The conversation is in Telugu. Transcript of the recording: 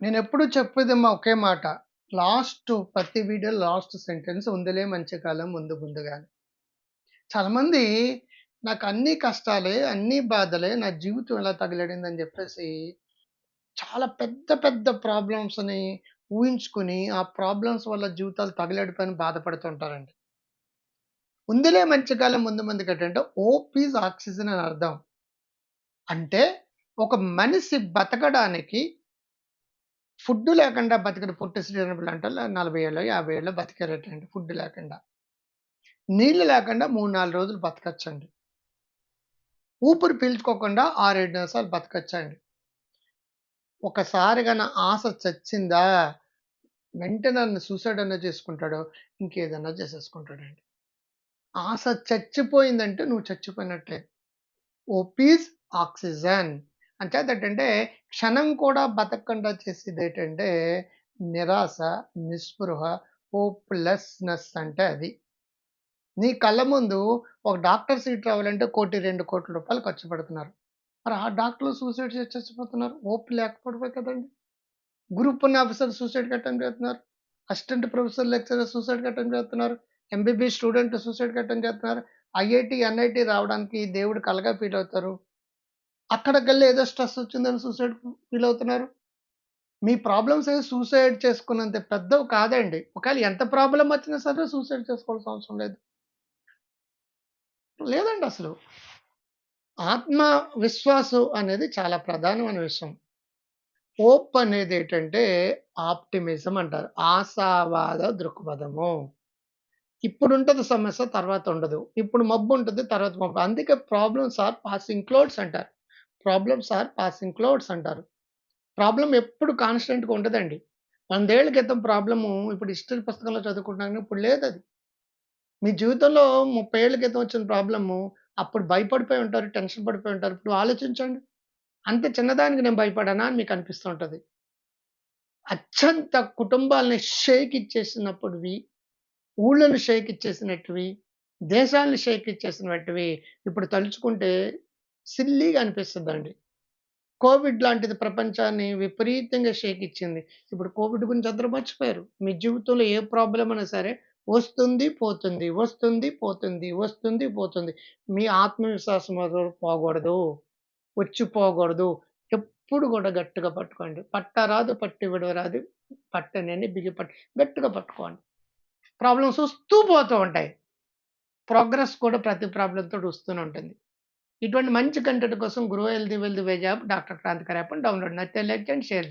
నేను నేనెప్పుడు చెప్పేదేమో ఒకే మాట. లాస్ట్ ప్రతి వీడియో లాస్ట్ సెంటెన్స్ ఉందిలే మంచి కాలం ముందు ముందుగానే. చాలామంది నాకు అన్ని కష్టాలే, అన్ని బాధలే, నా జీవితం ఎలా తగిలడిందని చెప్పేసి చాలా పెద్ద పెద్ద ప్రాబ్లమ్స్‌ని ఊహించుకొని, ఆ ప్రాబ్లమ్స్ వల్ల జీవితాలు తగలడిపోయని బాధపడుతుంటారండి. ఉందిలే మంచి కాలం ముందు ముందుకు ఏంటంటే ఓపీస్ ఆక్సిజన్ అని అర్థం. అంటే ఒక మనిషి బతకడానికి ఫుడ్ లేకుండా బతికిన పొట్టి శ్రీరాములు అంటారు 40 ఏళ్ళో, 50 ఏళ్ళో బతికారటండి ఫుడ్ లేకుండా. నీళ్ళు లేకుండా 3, 4 రోజులు బతకచ్చండి. ఊపిరి పీల్చుకోకుండా 6, 7 నిమిషాలు బతకచ్చండి. ఒకసారి కన్నా ఆశ చచ్చిందా, వెంటనే నన్ను సూసైడ్ అన్నా చేసుకుంటాడో, ఇంకేదన్నా చేసేసుకుంటాడండి. ఆశ చచ్చిపోయిందంటే నువ్వు చచ్చిపోయినట్టే. Hope is oxygen oxygen. క్షణం కూడా బతకకుండా చేసేది ఏంటంటే నిరాశ, నిస్పృహ, హోప్‌లెస్‌నెస్ అంటే అది. నీ కళ్ళ ముందు ఒక డాక్టర్ సీట్ రావాలంటే కోటి, రెండు కోట్ల రూపాయలు ఖర్చు పెడుతున్నారు. మరి ఆ డాక్టర్లు సూసైడ్ చేసి చచ్చిపోతున్నారు. హోప్ లేకపోవడమే కదండి group one officer suicide attempt చేస్తున్నారు. Assistant professor, lecturer suicide attempt చేస్తున్నారు. ఎంబీబీ స్టూడెంట్ సూసైడ్ అటెంప్ట్ చేస్తున్నారు. ఐఐటి ఎన్ఐటి రావడానికి దేవుడు కలగా ఫీల్ అవుతారు. అక్కడికెళ్ళి ఏదో స్ట్రెస్ వచ్చిందని సూసైడ్ ఫీల్ అవుతున్నారు. మీ ప్రాబ్లమ్స్ అయితే సూసైడ్ చేసుకున్నంత పెద్దవి కాదండి. ఒకవేళ ఎంత ప్రాబ్లం వచ్చినా సరే సూసైడ్ చేసుకోవాల్సిన అవసరం లేదు. లేదండి అసలు. ఆత్మ విశ్వాసం అనేది చాలా ప్రధానమైన విషయం. హోప్ ఏంటంటే ఆప్టిమిజం అంటారు. ఆశావాద దృక్పథము. ఇప్పుడు ఉంటుంది సమస్య తర్వాత ఉండదు. ఇప్పుడు మబ్బు ఉంటుంది తర్వాత మబ్బు. అందుకే ప్రాబ్లమ్స్ ఆర్ పాసింగ్ క్లోడ్స్ అంటారు. ప్రాబ్లమ్స్ ఆర్ పాసింగ్ క్లౌడ్స్ అంటారు. ప్రాబ్లం ఎప్పుడు కాన్స్టెంట్‌గా ఉంటుందండి వందేళ్ళ క్రితం ప్రాబ్లము ఇప్పుడు హిస్టరీ పుస్తకంలో చదువుకుంటున్నాం ఇప్పుడు ఇప్పుడు అది మీ జీవితంలో ముప్పై ఏళ్ళ క్రితం వచ్చిన ప్రాబ్లము అప్పుడు భయపడిపోయి ఉంటారు. టెన్షన్ పడిపోయి ఉంటారు. ఇప్పుడు ఆలోచించండి. అంత చిన్నదానికి నేను భయపడానా అని మీకు అనిపిస్తూ అత్యంత కుటుంబాలని షేక్ ఇచ్చేసినప్పుడువి, ఊళ్ళను షేక్ ఇచ్చేసినట్టువి, దేశాలను షేక్ ఇచ్చేసినట్టువి ఇప్పుడు తలుచుకుంటే సిల్లీగా అనిపిస్తుందండి కోవిడ్ లాంటిది ప్రపంచాన్ని విపరీతంగా షేక్ ఇచ్చింది. ఇప్పుడు కోవిడ్ గురించి అందరూ మర్చిపోయారు. మీ జీవితంలో ఏ ప్రాబ్లం అయినా సరే వస్తుంది, పోతుంది. వస్తుంది, పోతుంది. వస్తుంది, పోతుంది. మీ ఆత్మవిశ్వాసం పోకూడదు. వచ్చిపోకూడదు ఎప్పుడు కూడా గట్టిగా పట్టుకోండి. పట్టరాదు పట్టి విడవరాదు. పట్టనని బిగిపట్టి గట్టిగా పట్టుకోండి. ప్రాబ్లమ్స్ వస్తూ పోతూ ఉంటాయి. ప్రోగ్రెస్ కూడా ప్రతి ప్రాబ్లమ్ తోటి వస్తూనే ఉంటుంది. ఇటువంటి మంచి కంటెంట్ కోసం grow healthy wealthy veg app doctor Kranthikar యాప్‌ని డౌన్లోడ్ నచ్చితే లైక్ చేయండి, షేర్